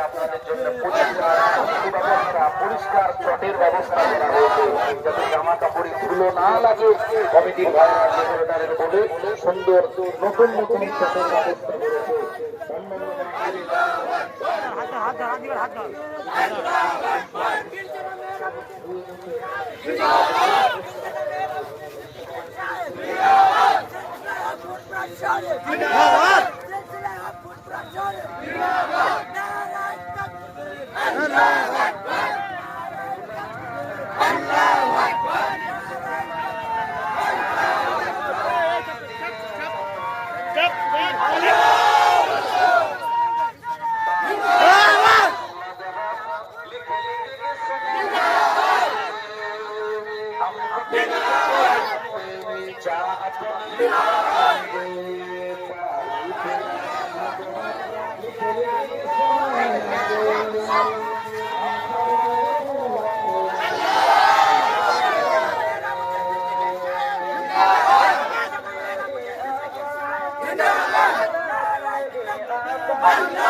আপনাদের জন্য পরিষ্কার চটের ব্যবস্থা করা হয়েছে যাতে জামা কাপড়ে ধুলো না লাগে কমিটির ভাইরা সেক্রেটারের বলে সুন্দর নতুন নতুন চটের ব্যবস্থা Stop! Stop! Stop! Oh, no!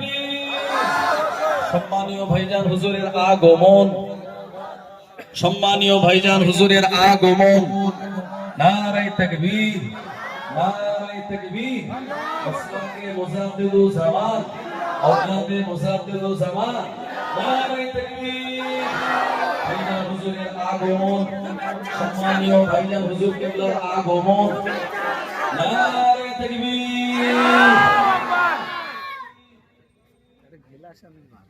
সম্মানীয় ভাইজান হুজুরের আগমন। সম্মানীয় ভাইজান হুজুরের আগমন। নারাই তাকবীর নারাই তাকবীর। মাসলাকে মুসাদ্দিদু জামান আওলাদে মুসাদ্দিদু জামান নারাই তাকবীর। ভাইজান হুজুরের আগমন। সম্মানীয় ভাইজান হুজুর কেবলার আগমন। নারাই তাকবীর। রিলেশন না